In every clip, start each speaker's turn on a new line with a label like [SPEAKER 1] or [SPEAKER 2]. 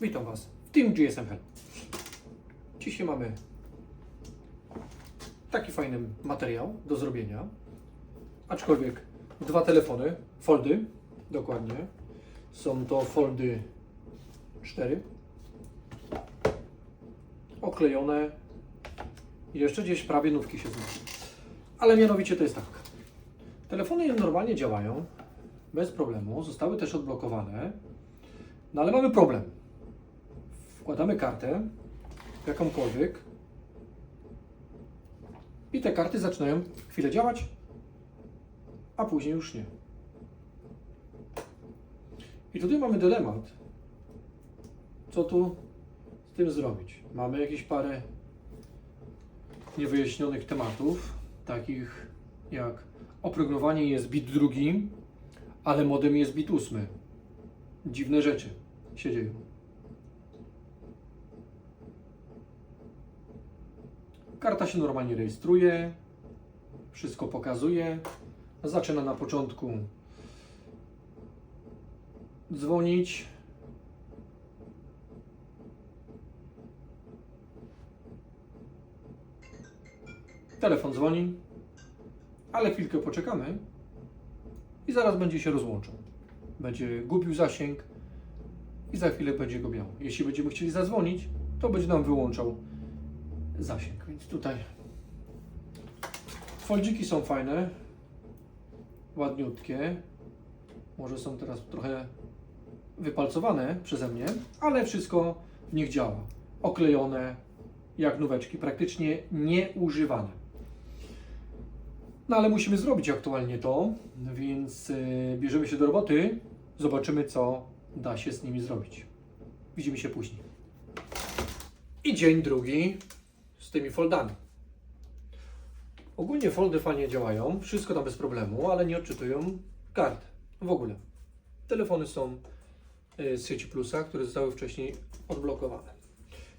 [SPEAKER 1] Witam Was w tym GSM Help. Dzisiaj mamy taki fajny materiał do zrobienia, aczkolwiek dwa telefony, foldy, dokładnie. Są to foldy 4, oklejone, jeszcze gdzieś prawie nówki się znajdą. Ale mianowicie to jest tak. Telefony normalnie działają, bez problemu, zostały też odblokowane, no ale mamy problem. Wkładamy kartę, jakąkolwiek, i te karty zaczynają chwilę działać, a później już nie. I tutaj mamy dylemat, co tu z tym zrobić. Mamy jakieś parę niewyjaśnionych tematów, takich jak oprogramowanie jest bit drugi, ale modem jest bit ósmy. Dziwne rzeczy się dzieją. Karta się normalnie rejestruje, wszystko pokazuje. Zaczyna na początku dzwonić. Telefon dzwoni, ale chwilkę poczekamy i zaraz będzie się rozłączał. Będzie gubił zasięg i za chwilę będzie go miał. Jeśli będziemy chcieli zadzwonić, to będzie nam wyłączał zasięg. Więc tutaj foldziki są fajne, ładniutkie. Może są teraz trochę wypalcowane przeze mnie, ale wszystko w nich działa. Oklejone jak nóweczki, praktycznie nieużywane. No ale musimy zrobić aktualnie to, więc yy, bierzemy się do roboty. Zobaczymy, co da się z nimi zrobić. Widzimy się później. I dzień drugi z tymi foldami. Ogólnie foldy fajnie działają, wszystko tam bez problemu, ale nie odczytują kart w ogóle. Telefony są y, z sieci Plusa, które zostały wcześniej odblokowane.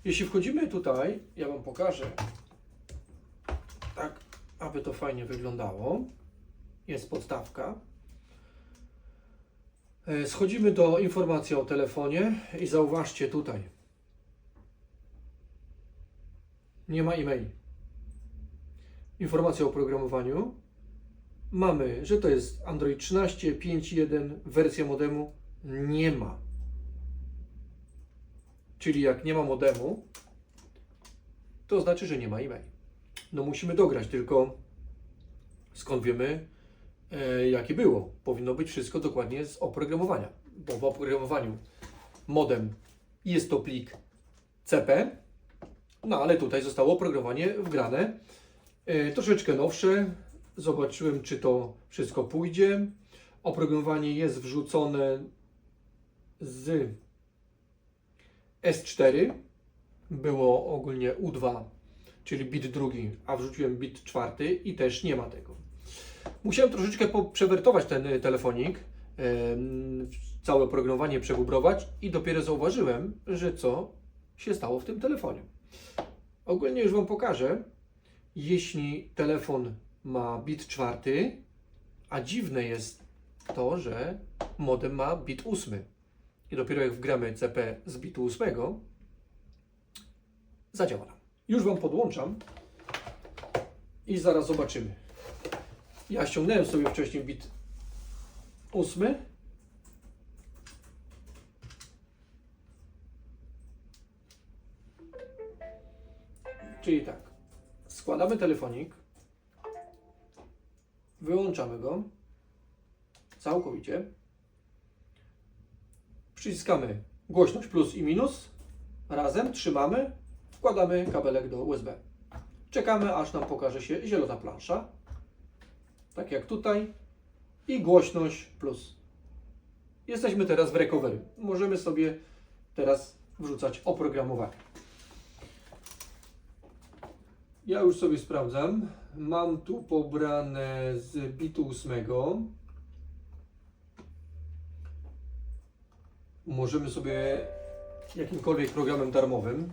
[SPEAKER 1] Jeśli wchodzimy tutaj, ja Wam pokażę, tak, aby to fajnie wyglądało. Jest podstawka. Y, Schodzimy do informacji o telefonie i zauważcie tutaj, nie ma e-maili. Informacja o oprogramowaniu. Mamy, że to jest Android 13, 5.1, wersja modemu nie ma. Czyli jak nie ma modemu, to znaczy, że nie ma e-maili. No musimy dograć, tylko skąd wiemy, e, jakie było? Powinno być wszystko dokładnie z oprogramowania, bo w oprogramowaniu modem jest to plik CP, no ale tutaj zostało oprogramowanie wgrane. E, troszeczkę nowsze. Zobaczyłem, czy to wszystko pójdzie. Oprogramowanie jest wrzucone z S4. Było ogólnie U2, czyli bit drugi, a wrzuciłem bit czwarty i też nie ma tego. Musiałem troszeczkę przewertować ten y, telefonik, całe oprogramowanie przebubrować i dopiero zauważyłem, że co się stało w tym telefonie. Ogólnie już Wam pokażę, jeśli telefon ma bit czwarty, a dziwne jest to, że modem ma bit ósmy. I dopiero jak wgramy CP z bitu ósmego, zadziała nam. Już Wam podłączam i zaraz zobaczymy. Ja ściągnąłem sobie wcześniej bit ósmy. Czyli tak, składamy telefonik, wyłączamy go całkowicie, przyciskamy głośność plus i minus, razem trzymamy, wkładamy kabelek do USB. Czekamy, aż nam pokaże się zielona plansza, tak jak tutaj, i głośność plus. Jesteśmy teraz w recovery. Możemy sobie teraz wrzucać oprogramowanie. Ja już sobie sprawdzam. Mam tu pobrane z bitu 8. Możemy sobie jakimkolwiek programem darmowym.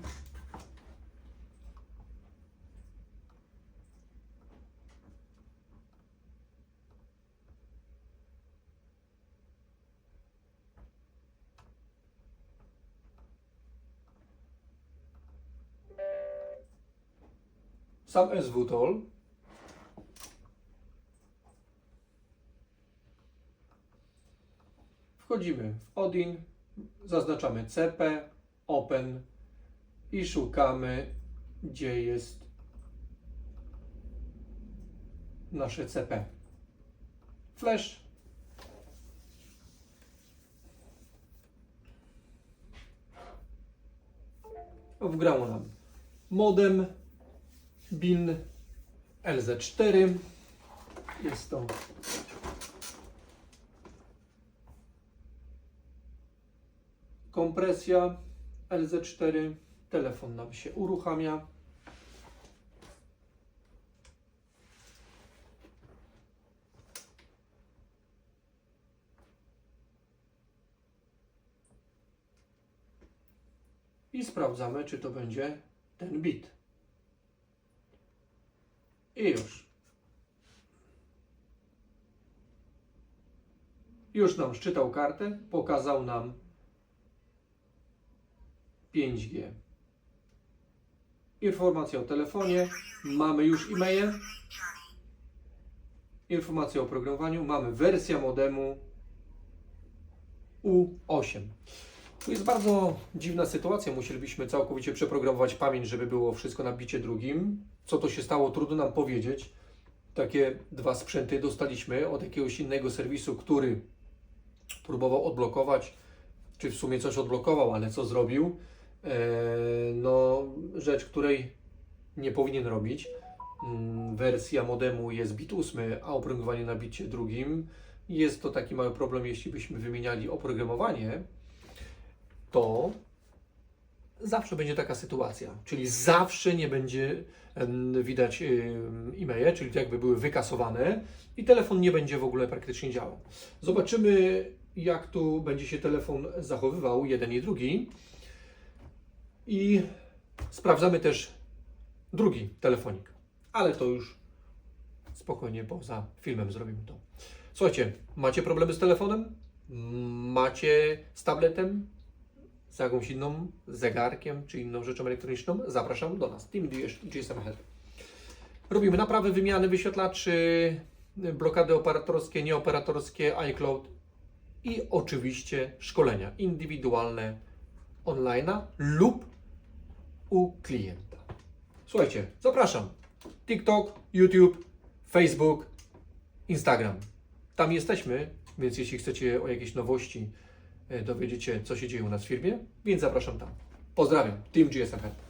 [SPEAKER 1] Sam SWTOL. Wchodzimy w Odin, zaznaczamy CP, Open i szukamy, gdzie jest nasze CP. Flash. Wgrało nam modem BIN LZ4. Jest to kompresja LZ4. Telefon nam się uruchamia. I sprawdzamy, czy to będzie ten bit. I już. Już nam szczytał kartę, pokazał nam 5G. Informacja o telefonie, mamy już e-mail. Informacja o programowaniu, mamy wersja modemu U8. Tu jest bardzo dziwna sytuacja. Musielibyśmy całkowicie przeprogramować pamięć, żeby było wszystko na bicie drugim. Co to się stało, trudno nam powiedzieć. Takie dwa sprzęty dostaliśmy od jakiegoś innego serwisu, który próbował odblokować, czy w sumie coś odblokował, ale co zrobił? Eee, no, rzecz, której nie powinien robić. Mm, Wersja modemu jest bit 8, a oprogramowanie na bicie drugim. Jest to taki mały problem, jeśli byśmy wymieniali oprogramowanie, to zawsze będzie taka sytuacja, czyli zawsze nie będzie widać em, e-maile, czyli jakby były wykasowane i telefon nie będzie w ogóle praktycznie działał. Zobaczymy, jak tu będzie się telefon zachowywał, jeden i drugi. I sprawdzamy też drugi telefonik, ale to już spokojnie poza filmem zrobimy to. Słuchajcie, macie problemy z telefonem? Macie z tabletem? Z jakąś inną zegarkiem czy inną rzeczą elektroniczną, zapraszam do nas. Team GSM Help. Robimy naprawy, wymiany wyświetlaczy, blokady operatorskie, nieoperatorskie, iCloud i oczywiście szkolenia indywidualne online lub u klienta. Słuchajcie, zapraszam. TikTok, YouTube, Facebook, Instagram. Tam jesteśmy, więc jeśli chcecie o jakieś nowości dowiedzieć się, co się dzieje u nas w firmie, więc zapraszam tam. Pozdrawiam, Team GSM Help.